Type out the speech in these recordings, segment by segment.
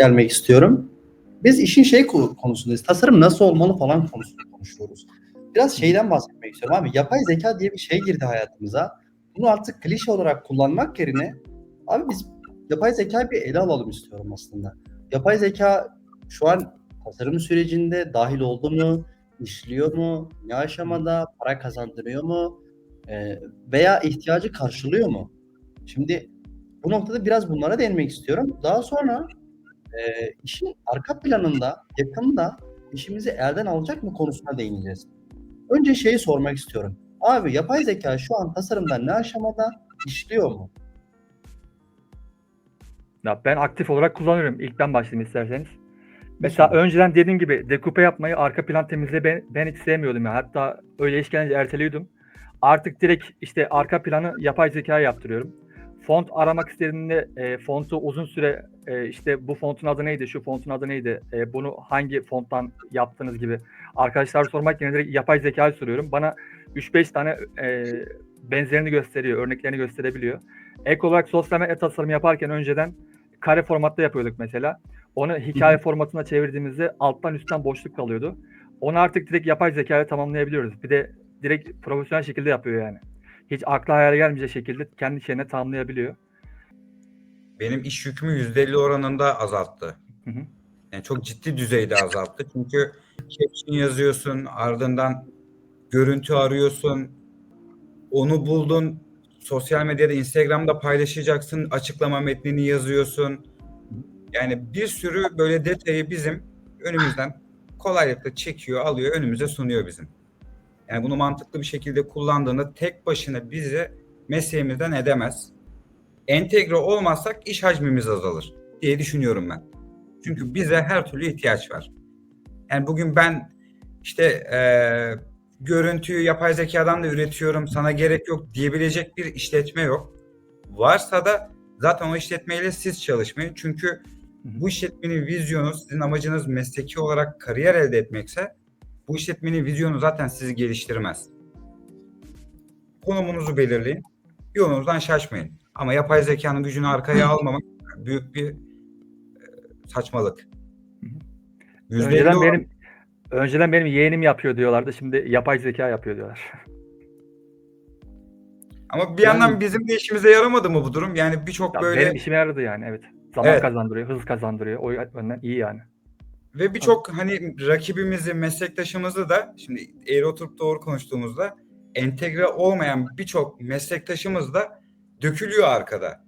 gelmek istiyorum. Biz işin şey ko- konusundayız. Tasarım nasıl olmalı falan konusunda konuşuyoruz. Biraz şeyden bahsetmek istiyorum abi. Yapay zeka diye bir şey girdi hayatımıza. Bunu artık klişe olarak kullanmak yerine abi biz yapay zekayı bir ele alalım istiyorum aslında. Yapay zeka şu an tasarım sürecinde dahil oldu mu? işliyor mu? Ne aşamada? Para kazandırıyor mu? Ee, veya ihtiyacı karşılıyor mu? Şimdi bu noktada biraz bunlara değinmek istiyorum. Daha sonra e, işin arka planında, yakında işimizi elden alacak mı konusuna değineceğiz. Önce şeyi sormak istiyorum. Abi yapay zeka şu an tasarımda ne aşamada işliyor mu? Ya ben aktif olarak kullanıyorum. İlk ben başlayayım isterseniz. Mesela önceden dediğim gibi dekupe yapmayı, arka plan temizliği ben, ben hiç sevmiyordum ya. Hatta öyle iş gelince erteliyordum. Artık direkt işte arka planı yapay zekaya yaptırıyorum. Font aramak istediğinde e, fontu uzun süre e, işte bu fontun adı neydi, şu fontun adı neydi, e, bunu hangi fonttan yaptınız gibi arkadaşlar sormak yerine direkt yapay zekayı soruyorum. Bana 3-5 tane e, benzerini gösteriyor, örneklerini gösterebiliyor. Ek olarak sosyal medya tasarımı yaparken önceden kare formatta yapıyorduk mesela. Onu hikaye formatına çevirdiğimizde alttan üstten boşluk kalıyordu. Onu artık direkt yapay zeka ile tamamlayabiliyoruz. Bir de direkt profesyonel şekilde yapıyor yani. Hiç akla hayale gelmeyecek şekilde kendi şeyine tamamlayabiliyor. Benim iş yükümü %50 oranında azalttı. Hı hı. Yani çok ciddi düzeyde azalttı. Çünkü caption yazıyorsun, ardından görüntü arıyorsun, onu buldun, sosyal medyada, Instagram'da paylaşacaksın, açıklama metnini yazıyorsun. Yani bir sürü böyle detayı bizim önümüzden kolaylıkla çekiyor, alıyor, önümüze sunuyor bizim. Yani bunu mantıklı bir şekilde kullandığında tek başına bizi mesleğimizden edemez. Entegre olmazsak iş hacmimiz azalır diye düşünüyorum ben. Çünkü bize her türlü ihtiyaç var. Yani bugün ben işte eee görüntüyü yapay zekadan da üretiyorum, sana gerek yok diyebilecek bir işletme yok. Varsa da zaten o işletmeyle siz çalışmayın. Çünkü bu işletmenin vizyonu, sizin amacınız mesleki olarak kariyer elde etmekse bu işletmenin vizyonu zaten sizi geliştirmez. Konumunuzu belirleyin. Yolunuzdan şaşmayın. Ama yapay zekanın gücünü arkaya almamak büyük bir e, saçmalık. %50 Önceden benim önceden benim yeğenim yapıyor diyorlardı. Şimdi yapay zeka yapıyor diyorlar. Ama bir yandan bizim de işimize yaramadı mı bu durum? Yani birçok Ya böyle Benim işime yaradı yani evet. Zaman Evet. kazandırıyor, hız kazandırıyor. O yönden iyi yani. ve birçok hani rakibimizi, meslektaşımızı da şimdi eğri oturup doğru konuştuğumuzda entegre olmayan birçok meslektaşımız da dökülüyor arkada.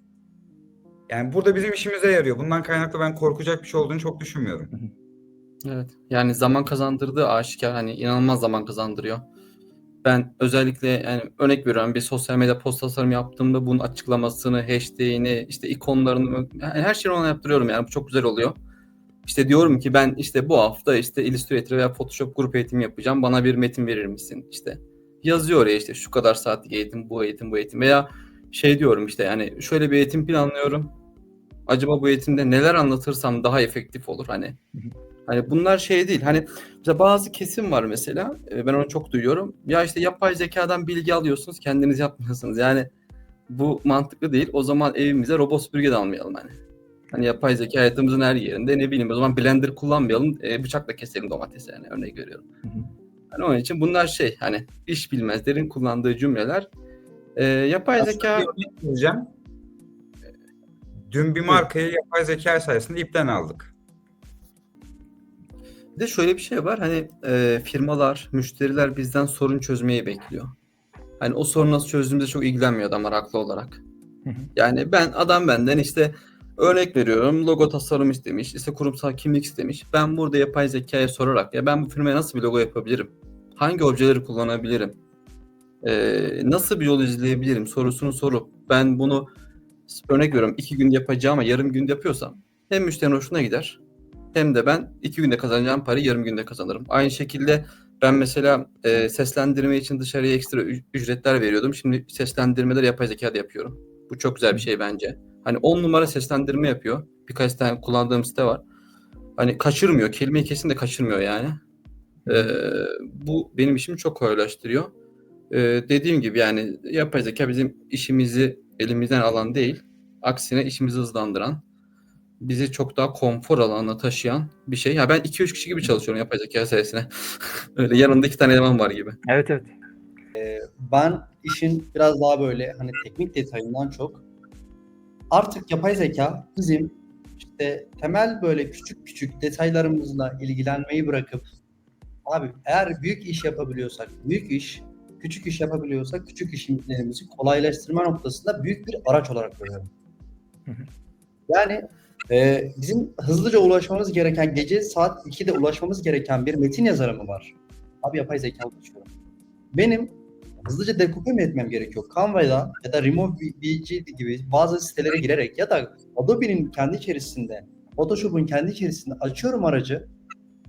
Yani burada bizim işimize yarıyor. Bundan kaynaklı ben korkacak bir şey olduğunu çok düşünmüyorum. Evet. Yani zaman kazandırdığı aşikar. Hani inanılmaz zaman kazandırıyor. Ben özellikle yani örnek veriyorum bir sosyal medya post tasarımı yaptığımda bunun açıklamasını, hashtag'ini, işte ikonlarını yani her şeyi ona yaptırıyorum yani bu çok güzel oluyor. İşte diyorum ki ben işte bu hafta işte Illustrator veya Photoshop grup eğitimi yapacağım. Bana bir metin verir misin? İşte yazıyor oraya işte şu kadar saatlik eğitim, bu eğitim, bu eğitim veya şey diyorum işte yani şöyle bir eğitim planlıyorum. Acaba bu eğitimde neler anlatırsam daha efektif olur hani. Hani bunlar şey değil. Hani mesela bazı kesim var mesela. e, Ben onu çok duyuyorum. Ya işte yapay zekadan bilgi alıyorsunuz, kendiniz yapmıyorsunuz. Yani bu mantıklı değil. O zaman evimize robot süpürge de almayalım hani. Hani yapay zeka hayatımızın her yerinde. Ne bileyim o zaman blender kullanmayalım. e, bıçakla keselim domatesi yani. Hı hı. Hani onun için bunlar şey hani iş bilmezlerin kullandığı cümleler. E, yapay Aslında zeka bir. Dün bir markayı yapay zeka sayesinde ipten aldık. Bir de şöyle bir şey var hani e, firmalar, müşteriler bizden sorun çözmeyi bekliyor. Hani o sorunu nasıl çözdüğümüzde çok ilgilenmiyor adamlar haklı olarak. Yani ben adam benden işte örnek veriyorum logo tasarım istemiş, işte kurumsal kimlik istemiş. Ben burada yapay zekaya sorarak ya ben bu firmaya nasıl bir logo yapabilirim? Hangi objeleri kullanabilirim? E, nasıl bir yol izleyebilirim sorusunu sorup ben bunu örnek veriyorum iki günde yapacağım ama yarım günde yapıyorsam hem müşterinin hoşuna gider hem de ben iki günde kazanacağım parayı yarım günde kazanırım. Aynı şekilde ben mesela e, seslendirme için dışarıya ekstra ücretler veriyordum. Şimdi seslendirmeleri yapay zekada yapıyorum. Bu çok güzel bir şey bence. Hani 10 numara seslendirme yapıyor. Birkaç tane kullandığım site var. Hani kaçırmıyor. Kelimeyi kesin de kaçırmıyor yani. E, bu benim işimi çok kolaylaştırıyor. E, dediğim gibi yani yapay zeka bizim işimizi elimizden alan değil. Aksine işimizi hızlandıran bizi çok daha konfor alanına taşıyan bir şey. Ya ben 2-3 kişi gibi çalışıyorum yapay zeka sayesinde. Öyle yanımda iki tane eleman var gibi. Evet evet. Ben işin biraz daha böyle hani teknik detayından çok artık yapay zeka bizim işte temel böyle küçük küçük detaylarımızla ilgilenmeyi bırakıp abi eğer büyük iş yapabiliyorsak büyük iş, küçük iş yapabiliyorsak küçük işlerimizi kolaylaştırma noktasında büyük bir araç olarak görüyorum. Yani e, bizim hızlıca ulaşmamız gereken gece saat 2'de ulaşmamız gereken bir metin yazarı mı var? Abi yapay zeka ulaşıyorum. Benim hızlıca dekoupe mi etmem gerekiyor? Canva'da ya da Remove.bg gibi bazı sitelere girerek ya da Adobe'nin kendi içerisinde, Photoshop'un kendi içerisinde açıyorum aracı,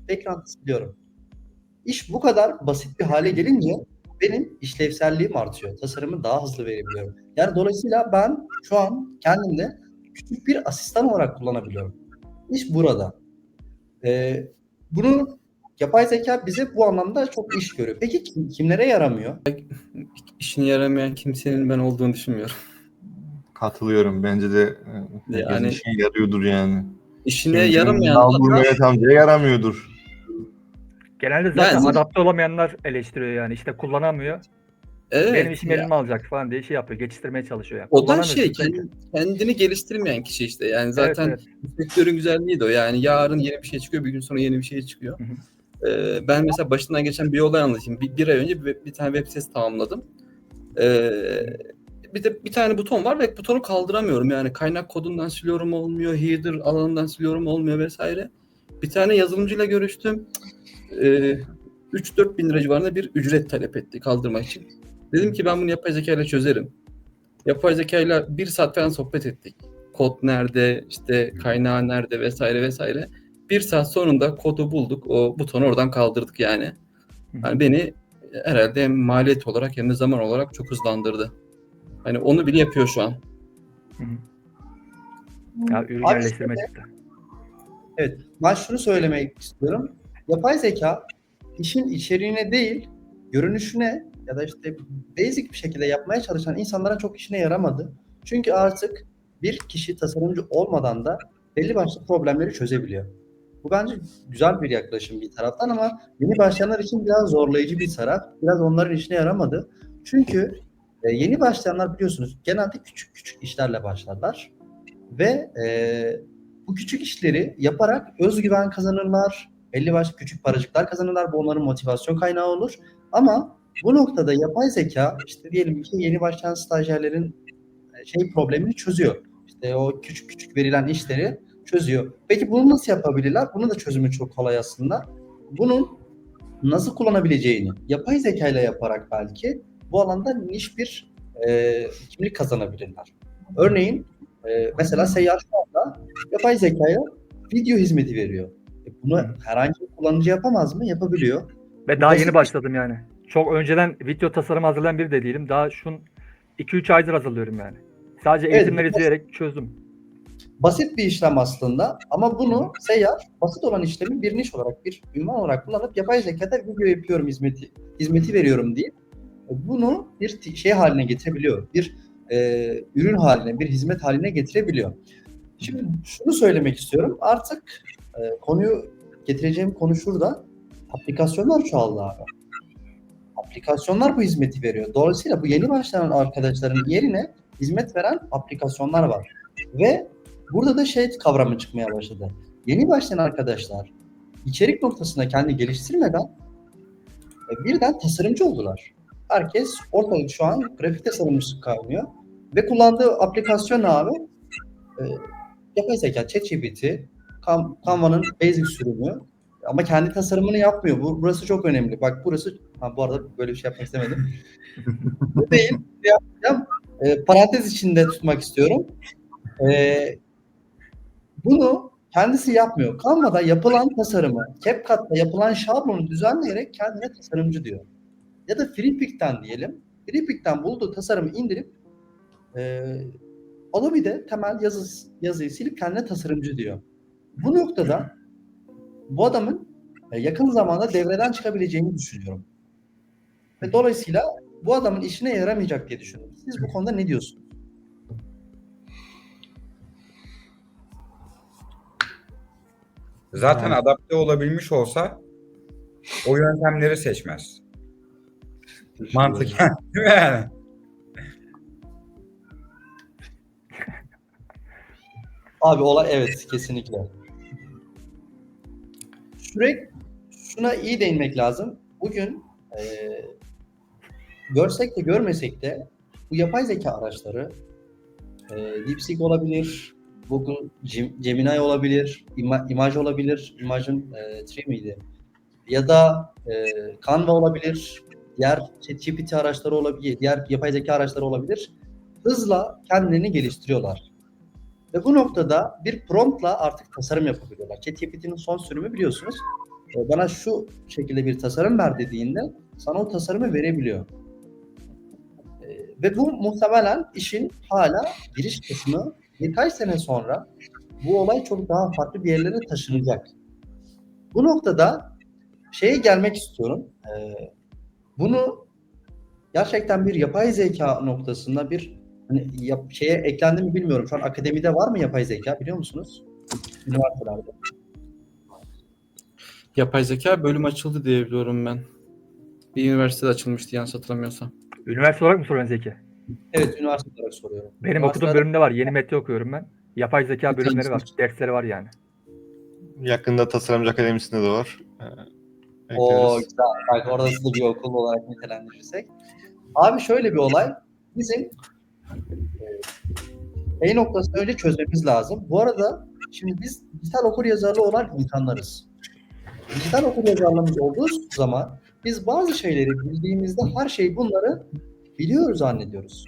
ekran siliyorum. İş bu kadar basit bir hale gelince benim işlevselliğim artıyor. Tasarımı daha hızlı verebiliyorum. Yani dolayısıyla ben şu an kendimde küçük bir asistan olarak kullanabiliyorum. İş burada. Ee, bunu yapay zeka bize bu anlamda çok iş görüyor. Peki kim- kimlere yaramıyor? İşine yaramayan kimsenin ben olduğunu düşünmüyorum. Katılıyorum. Bence de e, Yani- işine yarıyordur yani. İşine yaramayan Nalbur Mehmet amcaya yaramıyordur. Genelde zaten Yani- adapte olamayanlar eleştiriyor yani. İşte kullanamıyor. Evet. Benim işimi ya. elime alacak falan diye şey yapıyor. Geçiştirmeye çalışıyor yani. O da şey çünkü. kendi- kendini geliştirmeyen kişi işte. Yani zaten Evet, sektörün güzelliği de o. Yani yarın yeni bir şey çıkıyor, bir gün sonra yeni bir şey çıkıyor. Hı Ee, ben mesela başından geçen bir olay anlatayım. Bir, bir ay önce bir, bir tane web sitesi tamamladım. Ee, bir de bir tane buton var ve butonu kaldıramıyorum. Yani kaynak kodundan siliyorum olmuyor, header alanından siliyorum olmuyor vesaire. Bir tane yazılımcıyla görüştüm. Ee, 3-4 bin lira civarında bir ücret talep etti kaldırmak için. Dedim ki ben bunu yapay zeka ile çözerim. Yapay zeka ile bir saat falan sohbet ettik. Kod nerede, işte kaynağı nerede vesaire vesaire. Bir saat sonunda kodu bulduk. O butonu oradan kaldırdık yani. Yani beni herhalde hem maliyet olarak hem de zaman olarak çok hızlandırdı. Hani onu bile yapıyor şu an. Hı hı. Ya ürün Abi yerleştirme çıktı. Evet, ben şunu söylemek istiyorum. Yapay zeka işin içeriğine değil, görünüşüne ya da işte basic bir şekilde yapmaya çalışan insanlara çok işine yaramadı. Çünkü artık bir kişi tasarımcı olmadan da belli başlı problemleri çözebiliyor. Bu bence güzel bir yaklaşım bir taraftan ama yeni başlayanlar için biraz zorlayıcı bir taraf. Biraz onların işine yaramadı. Çünkü e, yeni başlayanlar biliyorsunuz genelde küçük küçük işlerle başlarlar. Ve e, bu küçük işleri yaparak özgüven kazanırlar. Belli başlı küçük paracıklar kazanırlar. Bu onların motivasyon kaynağı olur. Ama bu noktada yapay zeka işte diyelim ki yeni başlayan stajyerlerin e, şey problemini çözüyor. İşte o küçük küçük verilen işleri çözüyor. Peki bunu nasıl yapabilirler? Bunun da çözümü çok kolay aslında. Bunun nasıl kullanabileceğini yapay zeka ile yaparak belki bu alanda niş bir e, kimlik kazanabilirler. Örneğin e, mesela seyyar şu anda yapay zekaya video hizmeti veriyor. Bunu herhangi bir kullanıcı yapamaz mı? Yapabiliyor. Ve daha yeni başladım yani. Çok önceden video tasarımı hazırlayan biri de değilim. Daha şun 2-3 aydır hazırlıyorum yani. Sadece Evet, eğitimler bu- izleyerek çözdüm. Basit bir işlem aslında ama bunu seyyar basit olan işlemi bir niş olarak bir ünvan olarak kullanıp yapay zekada video yapıyorum hizmeti hizmeti veriyorum deyip bunu bir şey haline getirebiliyor. Bir e, ürün haline, bir hizmet haline getirebiliyor. Şimdi şunu söylemek istiyorum. Artık e, konuyu getireceğim konu şurada. Aplikasyonlar çoğaldı abi. Aplikasyonlar bu hizmeti veriyor. Dolayısıyla bu yeni başlayan arkadaşların yerine hizmet veren aplikasyonlar var. Ve burada da şey kavramı çıkmaya başladı. Yeni başlayan arkadaşlar içerik noktasında kendi geliştirmeden e, birden tasarımcı oldular. Herkes ortalık şu an grafik tasarımcısı kaynıyor. Ve kullandığı aplikasyon abi e, yapay zeka, ChatGPT, Canva'nın basic sürümü ama kendi tasarımını yapmıyor. Bu, burası çok önemli. Bak burası, ha, bu arada böyle bir şey yapmak istemedim. Bu değil, yapacağım. E, parantez içinde tutmak istiyorum. E, bunu kendisi yapmıyor. Canva'da yapılan tasarımı, CapCut'ta yapılan şablonu düzenleyerek kendine tasarımcı diyor. Ya da FreePik'ten diyelim. FreePik'ten bulduğu tasarımı indirip e, Adobe'de temel yazı, yazıyı silip kendine tasarımcı diyor. Bu noktada bu adamın e, yakın zamanda devreden çıkabileceğini düşünüyorum. Ve dolayısıyla bu adamın işine yaramayacak diye düşünüyorum. Siz bu konuda ne diyorsunuz? Zaten Yani. adapte olabilmiş olsa o yöntemleri seçmez. Mantıken. Değil mi yani? Abi olay evet kesinlikle. Sürekli şuna iyi değinmek lazım. Bugün eee görsek de görmesek de bu yapay zeka araçları eee DeepSeek olabilir, Google Gem- Gemini olabilir, ima, imaj olabilir, imajın eee Tree miydi? Ya da eee Canva olabilir, diğer ChatGPT araçları olabilir, diğer yapay zeka araçları olabilir. Hızla kendilerini geliştiriyorlar. Ve bu noktada bir promptla artık tasarım yapabiliyorlar. ChatGPT'nin son sürümü biliyorsunuz. e, Bana şu şekilde bir tasarım ver dediğinde sana o tasarımı verebiliyor. E, Ve bu muhtemelen işin hala giriş kısmı birkaç sene sonra bu olay çok daha farklı bir yerlere taşınacak. Bu noktada şeye gelmek istiyorum. E, Bunu gerçekten bir yapay zeka noktasında bir hani yap, şeye eklendi mi bilmiyorum. Şu an akademide var mı yapay zeka biliyor musunuz? Üniversitelerde. Yapay zeka bölüm açıldı diye biliyorum ben. Bir üniversitede açılmıştı yanlış hatırlamıyorsam. Üniversite olarak mı soruyorsun Zeki? Evet, üniversite olarak soruyorum. Benim okuduğum bölümde var. Yeni metre okuyorum ben. Yapay zeka Bir bölümleri var. Dersleri var yani. Yakında Tasarımcı Akademisi'nde de var. Ee, O ekleriz. güzel. Bak orası da bir okul olarak nitelendirirsek. Abi şöyle bir olay. Bizim e, şey noktasını önce çözmemiz lazım. Bu arada şimdi biz dijital okur yazarlı olan insanlarız. Dijital okur yazarlığımız olduğu zaman biz bazı şeyleri bildiğimizde her şeyi bunları biliyoruz zannediyoruz.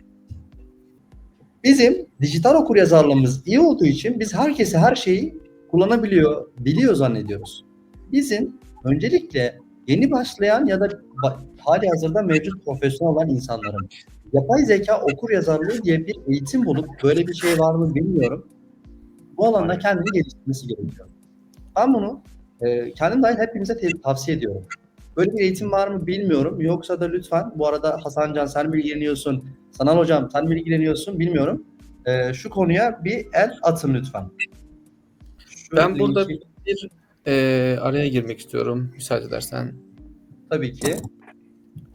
Bizim dijital okur yazarlığımız iyi olduğu için biz herkese her şeyi kullanabiliyor, biliyor zannediyoruz. Bizim öncelikle yeni başlayan ya da hali hazırda mevcut profesyonel olan insanların yapay zeka okur yazarlığı diye bir eğitim bulup böyle bir şey var mı bilmiyorum. Bu alanda kendini geliştirmesi gerekiyor. Ben bunu e, kendim dahil hepinize te- tavsiye ediyorum. Böyle bir eğitim var mı bilmiyorum. Yoksa da lütfen bu arada Hasancan sen mi ilgileniyorsun? Sanal hocam sen mi ilgileniyorsun bilmiyorum. E, şu konuya bir el atın lütfen. Şu Ben burada linki- bir e, araya girmek istiyorum müsaade edersen. tabii ki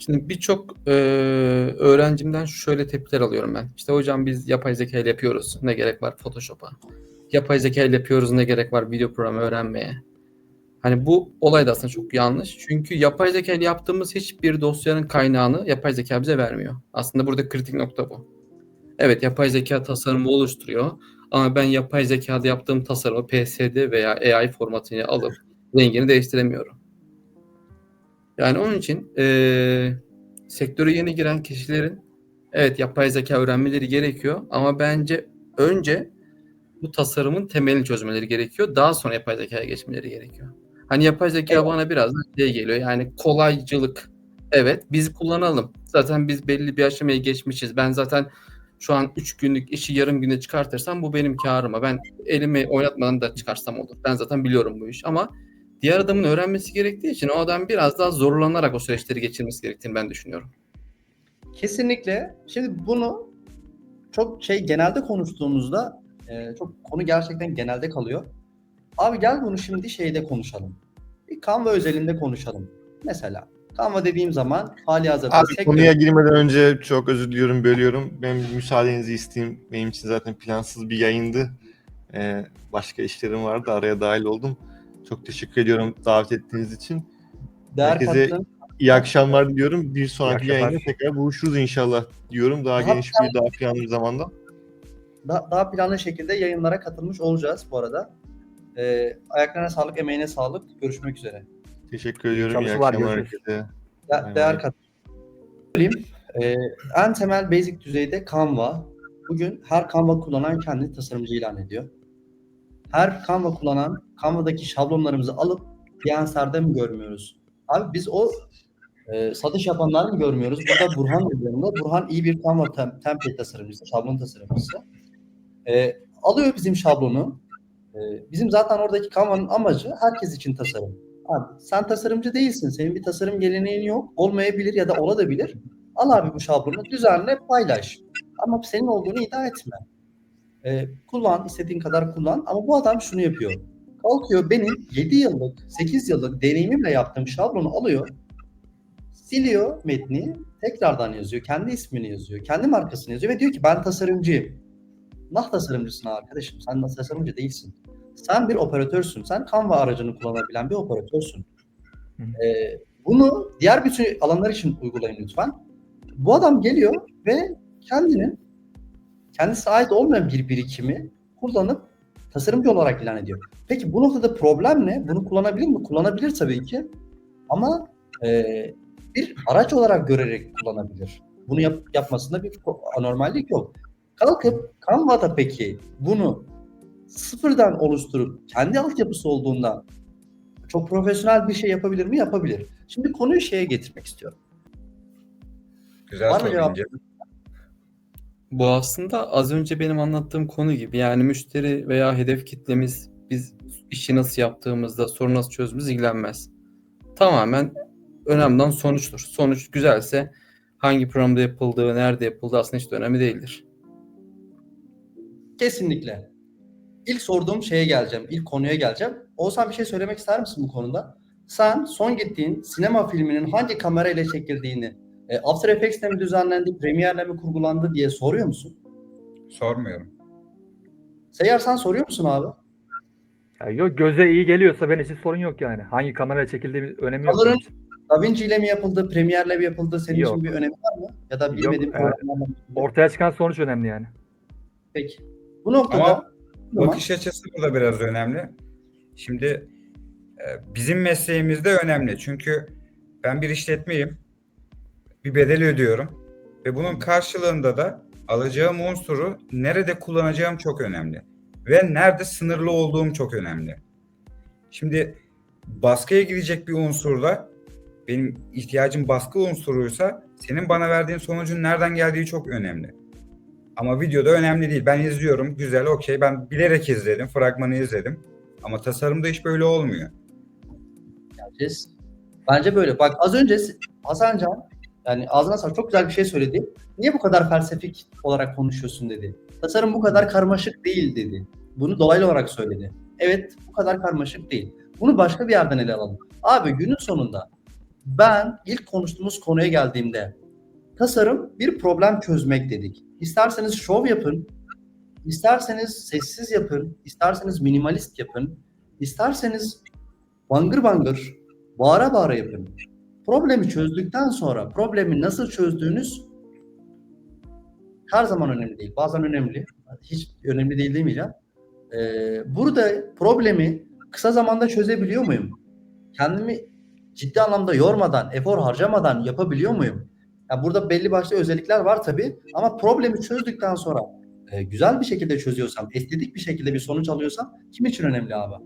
Şimdi birçok e, öğrencimden şöyle tepkiler alıyorum ben. İşte hocam biz yapay zeka ile yapıyoruz. Ne gerek var Photoshop'a? Yapay zeka ile yapıyoruz. Ne gerek var video programı öğrenmeye? Hani bu olay da aslında çok yanlış. Çünkü yapay zeka ile yaptığımız hiçbir dosyanın kaynağını yapay zeka bize vermiyor. Aslında burada kritik nokta bu. Evet yapay zeka tasarımı oluşturuyor. Ama ben yapay zekada yaptığım tasarımı PSD veya AI formatıyla alıp rengini değiştiremiyorum. Yani onun için eee sektöre yeni giren kişilerin evet yapay zeka öğrenmeleri gerekiyor ama bence önce bu tasarımın temelini çözmeleri gerekiyor. Daha sonra yapay zekaya geçmeleri gerekiyor. Hani yapay zeka Evet. bana biraz şey geliyor yani kolaycılık. Evet biz kullanalım. Zaten biz belli bir aşamaya geçmişiz. Ben zaten şu an 3 günlük işi yarım günde çıkartırsam bu benim karıma. Ben elimi oynatmadan da çıkarsam olur. Ben zaten biliyorum bu iş ama diğer adamın öğrenmesi gerektiği için o adam biraz daha zorlanarak o süreçleri geçirmesi gerektiğini ben düşünüyorum. Kesinlikle. Şimdi bunu çok şey genelde konuştuğumuzda e, çok konu gerçekten genelde kalıyor. Abi gel bunu şimdi şeyde konuşalım. Bir Canva özelinde konuşalım. Mesela Canva dediğim zaman hali hazırda Abi sektör- konuya girmeden önce çok özür diliyorum, bölüyorum. Ben müsaadenizi isteyeyim. Benim için zaten plansız bir yayındı. Ee, başka işlerim vardı, araya dahil oldum. Çok teşekkür ediyorum davet ettiğiniz için. değer herkese- kattığın İyi akşamlar diliyorum. Bir sonraki yayında tekrar buluşuruz inşallah diyorum. Daha Daha geniş bir, daha planlı bir zamanda. da- daha planlı şekilde yayınlara katılmış olacağız bu arada. E, ayaklarına sağlık, emeğine sağlık. Görüşmek üzere. Teşekkür ediyorum. İyi çalışmalar, akşamlar herkese. De- değer kat. Söyleyeyim. Ee, en temel basic düzeyde Canva. Bugün her Canva kullanan kendini tasarımcı ilan ediyor. Her Canva kullanan Canva'daki şablonlarımızı alıp Behance mi görmüyoruz? Abi biz o e, satış yapanlar mı görmüyoruz? Burada Burhan var yanımda. Burhan iyi bir Canva tem- template tasarımcısı, şablon tasarımcısı. E, alıyor bizim şablonu. E, bizim zaten oradaki Canva'nın amacı herkes için tasarım. Abi sen tasarımcı değilsin. Senin bir tasarım geleneğin yok. Olmayabilir ya da olabilir. Al abi bu şablonu düzenle paylaş. Ama senin olduğunu iddia etme. Ee, kullan, istediğin kadar kullan. Ama bu adam şunu yapıyor. Kalkıyor benim 7 yıllık, 8 yıllık deneyimimle yaptığım şablonu alıyor, siliyor metni, tekrardan yazıyor, kendi ismini yazıyor, kendi markasını yazıyor ve diyor ki ben tasarımcıyım. Nah tasarımcısın arkadaşım, sen nasıl tasarımcı değilsin. Sen bir operatörsün, sen Canva aracını kullanabilen bir operatörsün. Ee, bunu diğer bütün alanlar için uygulayın lütfen. Bu adam geliyor ve kendinin kendisine ait olmayan bir birikimi kullanıp tasarımcı olarak ilan ediyor. Peki bu noktada problem ne? Bunu kullanabilir mi? Kullanabilir tabii ki. Ama e, bir araç olarak görerek kullanabilir. Bunu yap, yapmasında bir anormallik yok. Kalkıp Canva'da peki bunu sıfırdan oluşturup kendi altyapısı olduğunda çok profesyonel bir şey yapabilir mi? Yapabilir. Şimdi konuyu şeye getirmek istiyorum. Güzel Var mı cevap? Bu aslında az önce benim anlattığım konu gibi. Yani müşteri veya hedef kitlemiz biz işi nasıl yaptığımızda, sorunu nasıl çözümüz ilgilenmez. Tamamen önemli olan sonuçtur. Sonuç güzelse hangi programda yapıldığı, nerede yapıldığı aslında hiç de önemli değildir. Kesinlikle. İlk sorduğum şeye geleceğim. ilk konuya geleceğim. Oğuzhan bir şey söylemek ister misin bu konuda? Sen son gittiğin sinema filminin hangi kamerayla çekildiğini, e, After Effects'te mi düzenlendi, Premiere'le mi kurgulandı diye soruyor musun? Sormuyorum. Seyyar sen soruyor musun abi? Ya yok göze iyi geliyorsa benim için sorun yok yani. Hangi kameraya çekildiği önemi yok. İçin. Da Vinci ile mi yapıldı, Premiere'le mi yapıldı? Senin Yok. için bir önemi var mı? Ya da bilmediğin Yok, programlarla mı? Ortaya çıkan sonuç önemli yani. Peki. Bu noktada Ama bakış açısı burada biraz önemli. Şimdi e, bizim mesleğimizde önemli. Çünkü ben bir işletmeyim. Bir bedel ödüyorum. Ve bunun karşılığında da alacağım unsuru nerede kullanacağım çok önemli. Ve nerede sınırlı olduğum çok önemli. Şimdi baskıya girecek bir unsurda benim ihtiyacım baskı unsuruysa senin bana verdiğin sonucun nereden geldiği çok önemli. Ama videoda önemli değil. Ben izliyorum. Güzel, okey. Ben bilerek izledim. Fragmanı izledim. Ama tasarımda hiç böyle olmuyor. Bence böyle. Bak az önce Hasan Can yani ağzına sağlık çok güzel bir şey söyledi. Niye bu kadar felsefik olarak konuşuyorsun dedi. Tasarım bu kadar karmaşık değil dedi. Bunu dolaylı olarak söyledi. Evet bu kadar karmaşık değil. Bunu başka bir yerden ele alalım. Abi günün sonunda ben ilk konuştuğumuz konuya geldiğimde tasarım bir problem çözmek dedik. İsterseniz şov yapın, isterseniz sessiz yapın, isterseniz minimalist yapın, isterseniz bangır bangır, bağıra bağıra yapın. Problemi çözdükten sonra problemi nasıl çözdüğünüz her zaman önemli değil. Bazen önemli. Hiç önemli değil demeyeceğim. Ee, burada problemi kısa zamanda çözebiliyor muyum? Kendimi ciddi anlamda yormadan, efor harcamadan yapabiliyor muyum? Ya burada belli başlı özellikler var tabii ama problemi çözdükten sonra e, güzel bir şekilde çözüyorsam, estetik bir şekilde bir sonuç alıyorsam kim için önemli abi?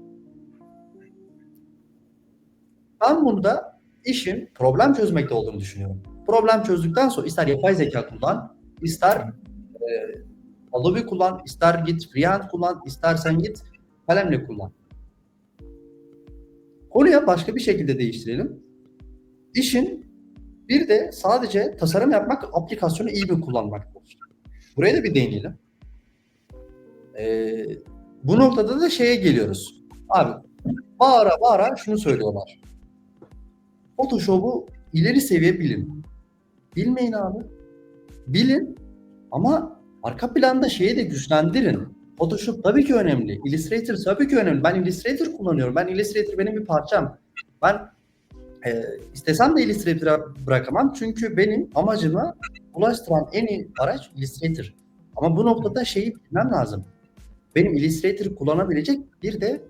Ben burada işin problem çözmekte olduğunu düşünüyorum. Problem çözdükten sonra ister yapay zeka kullan, ister e, Adobe kullan, ister git Freehand kullan, istersen git kalemle kullan. Konuya başka bir şekilde değiştirelim. İşin bir de sadece tasarım yapmak, aplikasyonu iyi mi kullanmak. Buraya da bir değinelim. Ee, bu noktada da şeye geliyoruz. Abi bağıra bağıra şunu söylüyorlar. Photoshop'u ileri seviye bilin. Bilmeyin abi. Bilin ama arka planda şeyi de güçlendirin. Photoshop tabii ki önemli. Illustrator tabii ki önemli. Ben Illustrator kullanıyorum. Ben Illustrator benim bir parçam. Ben e, istesem de Illustrator'a bırakamam. Çünkü benim amacıma ulaştıran en iyi araç Illustrator. Ama bu noktada şeyi bilmem lazım. Benim Illustrator kullanabilecek bir de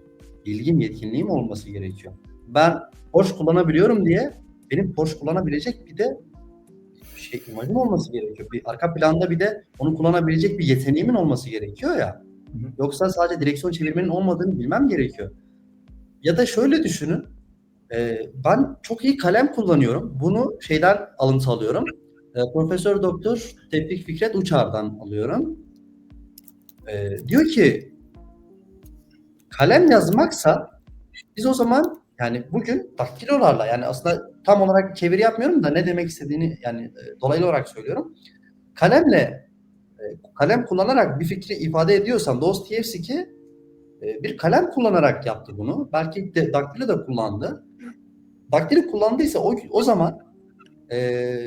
bilgim, yetkinliğim olması gerekiyor. Ben Porsche kullanabiliyorum diye benim Porsche kullanabilecek bir de şey imajım olması gerekiyor. Bir arka planda bir de onu kullanabilecek bir yeteneğimin olması gerekiyor ya. Hı hı. Yoksa sadece direksiyon çevirmenin olmadığını bilmem gerekiyor. Ya da şöyle düşünün. e, ben çok iyi kalem kullanıyorum. Bunu şeyden alıntı alıyorum. E, Profesör Doktor Tevfik Fikret Uçar'dan alıyorum. E, diyor ki kalem yazmaksa biz o zaman yani bugün daktilolarla yani aslında tam olarak çeviri yapmıyorum da ne demek istediğini yani e, dolaylı olarak söylüyorum. Kalemle e, kalem kullanarak bir fikri ifade ediyorsam Dostoyevski e, bir kalem kullanarak yaptı bunu. Belki de Daktilo da kullandı. Daktilo kullandıysa o, o zaman e,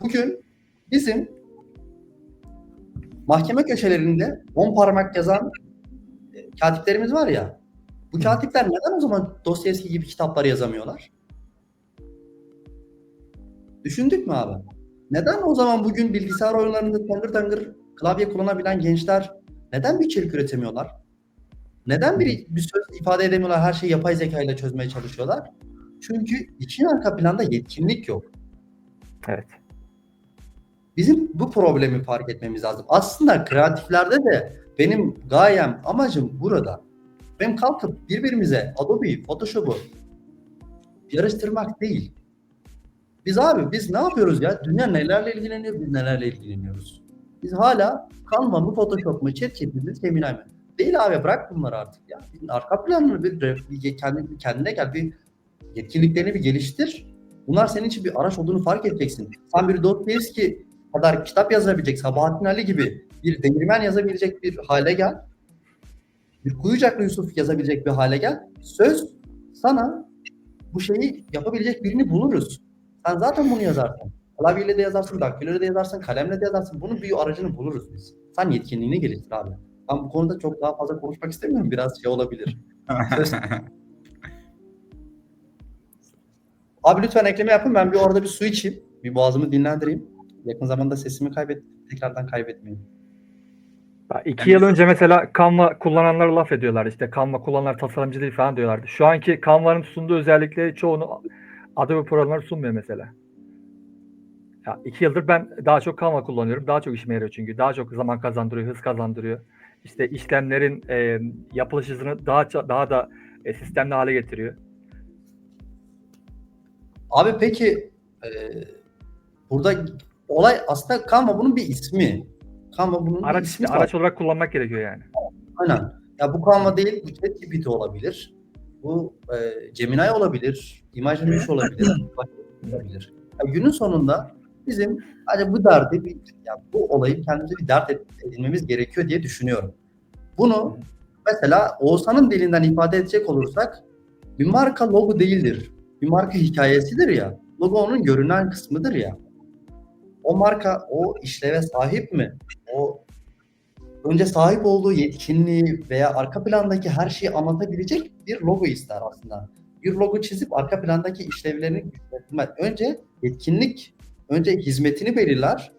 bugün bizim mahkeme köşelerinde on parmak yazan e, katiplerimiz var ya. Bu katipler neden o zaman Dostoyevski gibi kitaplar yazamıyorlar? Düşündük mü abi? Neden o zaman bugün bilgisayar oyunlarında tangır tangır klavye kullanabilen gençler neden bir içerik üretemiyorlar? Neden bir, bir söz ifade edemiyorlar, her şeyi yapay zeka ile çözmeye çalışıyorlar? Çünkü için arka planda yetkinlik yok. Evet. Bizim bu problemi fark etmemiz lazım. Aslında kreatiflerde de benim gayem, amacım burada. Benim kalkıp birbirimize Adobe'yi, Photoshop'u yarıştırmak değil. Biz abi biz ne yapıyoruz ya? Dünya nelerle ilgileniyor, biz nelerle ilgileniyoruz. Biz hala Canva mı, Photoshop mu, ChatGPT mi, Gemini mi? Değil abi bırak bunları artık ya. Bir arka planını bir, bir kendi, kendine gel, bir yetkinliklerini bir geliştir. Bunlar senin için bir araç olduğunu fark edeceksin. Sen bir Dostoyevski kadar kitap yazabilecek, Sabahattin Ali gibi bir değirmen yazabilecek bir hale gel. Bir Kuyucaklı Yusuf yazabilecek bir hale gel. Söz sana bu şeyi yapabilecek birini buluruz. Sen zaten bunu yazarsın. Klavyeyle de yazarsın, daktiloyla de yazarsın, kalemle de yazarsın. Bunun bir aracını buluruz biz. Sen yetkinliğini geliştir abi. Ben bu konuda çok daha fazla konuşmak istemiyorum. Biraz şey olabilir. Söz- Abi lütfen ekleme yapın. Ben bir orada bir su içeyim. Bir boğazımı dinlendireyim. Yakın zamanda sesimi kaybet tekrardan kaybetmeyeyim. Ya İki yıl önce mesela Canva kullananlar laf ediyorlar. İşte Canva kullananlar tasarımcı değil falan diyorlardı. Şu anki Canva'nın sunduğu özellikleri çoğunu Adobe programları sunmuyor mesela. Ya iki yıldır ben daha çok Canva kullanıyorum. Daha çok işime yarıyor çünkü. Daha çok zaman kazandırıyor, hız kazandırıyor. İşte işlemlerin e, yapılış hızını daha daha da e, sistemli hale getiriyor. Abi peki e, burada olay aslında Canva bunun bir ismi. Canva bunun Araç ismi var. araç olarak kullanmak gerekiyor yani. Aynen. Ya bu Canva değil, bu ChatGPT olabilir. Bu e, Gemini olabilir, Imagen 3 olabilir, şey olabilir. Ya günün sonunda bizim hani bu derdi, bir, ya bu olayı kendimize bir dert edinmemiz gerekiyor diye düşünüyorum. Bunu mesela Oğuzhan'ın dilinden ifade edecek olursak bir marka logo değildir. Bir marka hikayesidir ya. Logo onun görünen kısmıdır ya. O marka o işleve sahip mi? O önce sahip olduğu yetkinliği veya arka plandaki her şeyi anlatabilecek bir logo ister aslında. Bir logo çizip arka plandaki işlevlerini güçlendirmek. Önce yetkinlik, önce hizmetini belirler.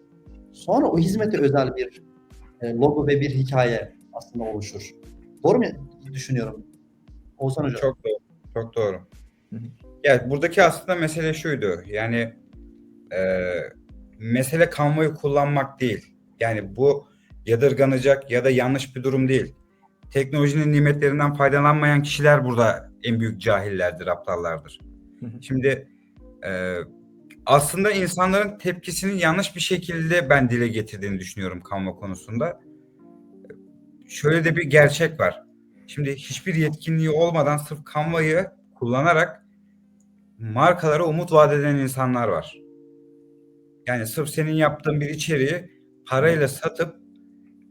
Sonra o hizmete özel bir e, logo ve bir hikaye aslında oluşur. Doğru mu düşünüyorum? Oğuzhan Hocam. Çok doğru. Çok doğru. Hı hı. Ya buradaki aslında mesele şuydu. Yani e, mesele Canva'yı kullanmak değil. Yani bu yadırganacak ya da yanlış bir durum değil. Teknolojinin nimetlerinden faydalanmayan kişiler burada en büyük cahillerdir, aptallardır. Şimdi e, aslında insanların tepkisini yanlış bir şekilde ben dile getirdiğini düşünüyorum Canva konusunda. Şöyle de bir gerçek var. Şimdi hiçbir yetkinliği olmadan sırf Canva'yı kullanarak markalara umut vaat eden insanlar var. Yani sırf senin yaptığın bir içeriği parayla satıp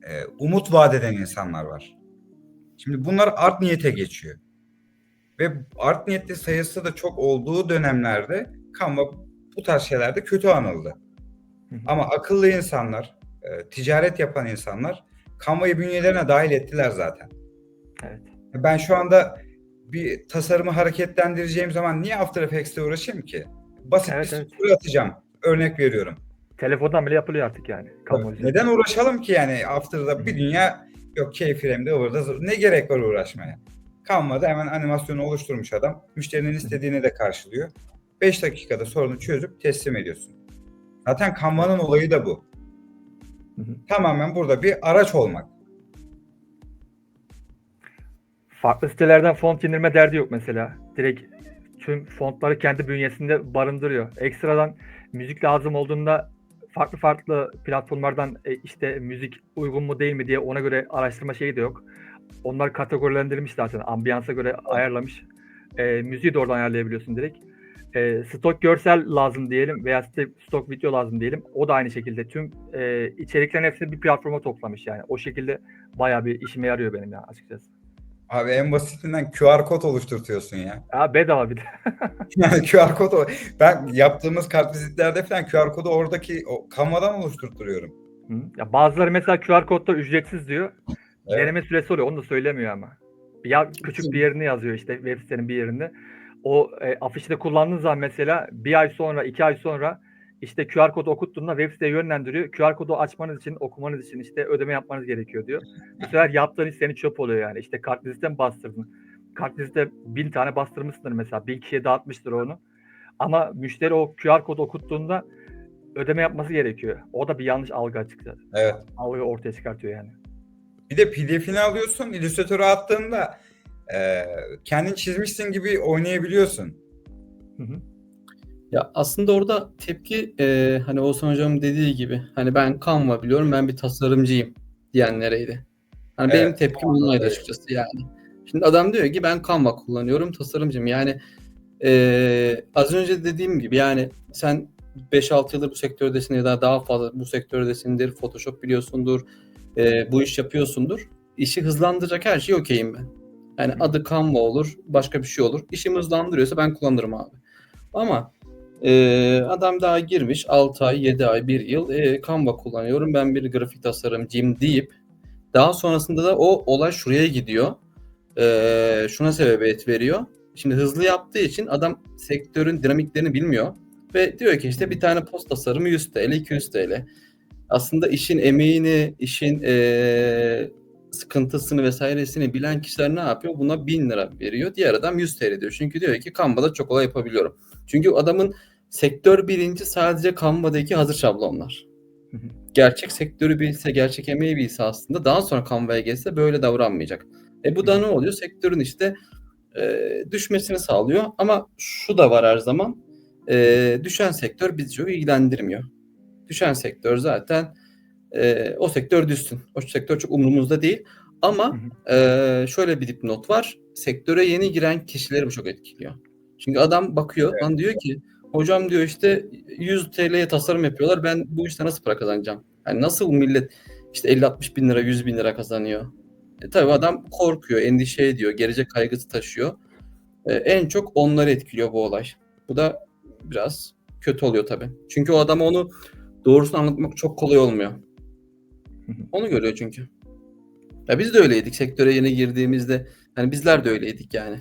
e, umut vaat eden insanlar var. Şimdi bunlar art niyete geçiyor. Ve art niyetli sayısı da çok olduğu dönemlerde Canva bu tarz şeylerde kötü anıldı. Hı hı. Ama akıllı insanlar, e, ticaret yapan insanlar Canva'yı bünyelerine dahil ettiler zaten. Evet. Ben şu anda bir tasarımı hareketlendireceğim zaman niye After Effects'te uğraşayım ki? Basit Evet, bir evet. atacağım. Örnek veriyorum. Telefondan bile yapılıyor artık yani. Üzerinden. Neden uğraşalım ki yani After'da bir dünya yok keyframe'de orada ne gerek var uğraşmaya? Canva'da hemen animasyonu oluşturmuş adam. Müşterinin istediğini de karşılıyor. 5 dakikada sorunu çözüp teslim ediyorsun. Zaten Canva'nın olayı da bu. Hı hı. Tamamen burada bir araç olmak. Farklı sitelerden font indirme derdi yok mesela. Direkt tüm fontları kendi bünyesinde barındırıyor. Ekstradan müzik lazım olduğunda farklı farklı platformlardan e, işte müzik uygun mu değil mi diye ona göre araştırma şeyi de yok. Onlar kategorilendirilmiş zaten. Ambiyansa göre ayarlamış. E, müziği de oradan ayarlayabiliyorsun direkt. e, stok görsel lazım diyelim veya st- stok video lazım diyelim. O da aynı şekilde tüm e, içeriklerin hepsini bir platforma toplamış yani. O şekilde bayağı bir işime yarıyor benim ya açıkçası. Abi en basitinden QR kod oluşturtuyorsun ya. Ya bedava bir de. Yani QR kodu ben yaptığımız kartvizitlerde falan QR kodu oradaki o Canva'dan oluşturtuyorum. Hı. Ya bazıları mesela QR kodda ücretsiz diyor. Evet. Deneme süresi oluyor. Onu da söylemiyor ama. Ya küçük bir yerini yazıyor işte web sitenin bir yerinde. O e, afişi de kullandığın zaman mesela bir ay sonra, iki ay sonra işte QR kodu okuttuğunda web siteye yönlendiriyor. QR kodu açmanız için, okumanız için işte ödeme yapmanız gerekiyor diyor. Bu sefer yaptığın iş senin çöp oluyor yani. İşte kartvizitten bastırdın. Kartvizite bin tane bastırmışsındır mesela. Bin kişiye dağıtmıştır onu. Ama müşteri o QR kodu okuttuğunda ödeme yapması gerekiyor. O da bir yanlış algı açıkçası. Evet. Algıyı ortaya çıkartıyor yani. Bir de PDF'ini alıyorsun, illüstratöre attığında e, kendin çizmişsin gibi oynayabiliyorsun. Hı hı. Ya aslında orada tepki e, hani Oğuzhan Hocam'ın dediği gibi hani ben Canva biliyorum ben bir tasarımcıyım diyenlereydi. Hani benim Evet. tepkim onlaydı açıkçası yani. Şimdi adam diyor ki ben Canva kullanıyorum tasarımcıyım. Yani e, az önce dediğim gibi yani sen 5-6 yıldır bu sektördesin ya da daha fazla bu sektördesindir. Photoshop biliyorsundur. e, bu iş yapıyorsundur. İşi hızlandıracak her şey okeyim ben. Yani adı Canva olur, başka bir şey olur. İşimi hızlandırıyorsa ben kullanırım abi. Ama ee, adam daha girmiş 6 ay, 7 ay, 1 yıl e, Canva kullanıyorum. Ben bir grafik tasarımcıyım deyip daha sonrasında da o olay şuraya gidiyor. Ee, şuna sebebiyet veriyor. Şimdi hızlı yaptığı için adam sektörün dinamiklerini bilmiyor. Ve diyor ki işte bir tane post tasarımı 100 TL, 200 TL. Aslında işin emeğini, işin ee, sıkıntısını vesairesini bilen kişiler ne yapıyor? Buna 1000 lira veriyor. Diğer adam 100 TL diyor. Çünkü diyor ki Canva'da çok kolay yapabiliyorum. Çünkü adamın sektör bilinci sadece Canva'daki hazır şablonlar. Hı hı. Gerçek sektörü bilse, gerçek emeği bilse aslında daha sonra Canva'ya geçse böyle davranmayacak. E bu da ne oluyor? Sektörün işte e, düşmesini sağlıyor. Ama şu da var her zaman. E, düşen sektör bizi çok ilgilendirmiyor. Düşen sektör zaten e, o sektör düşsün. O sektör çok umurumuzda değil. Ama e, şöyle bir dipnot var. Sektöre yeni giren kişileri bu çok etkiliyor. Çünkü adam bakıyor, lan diyor ki hocam diyor işte 100 TL'ye tasarım yapıyorlar. Ben bu işte nasıl para kazanacağım? Yani nasıl millet işte 50-60 bin lira, 100 bin lira kazanıyor? E, tabii adam korkuyor, endişe ediyor, gelecek kaygısı taşıyor. E, en çok onları etkiliyor bu olay. Bu da biraz kötü oluyor tabii. Çünkü o adama onu doğrusunu anlatmak çok kolay olmuyor. Onu görüyor çünkü. Ya biz de öyleydik sektöre yeni girdiğimizde. Hani bizler de öyleydik yani.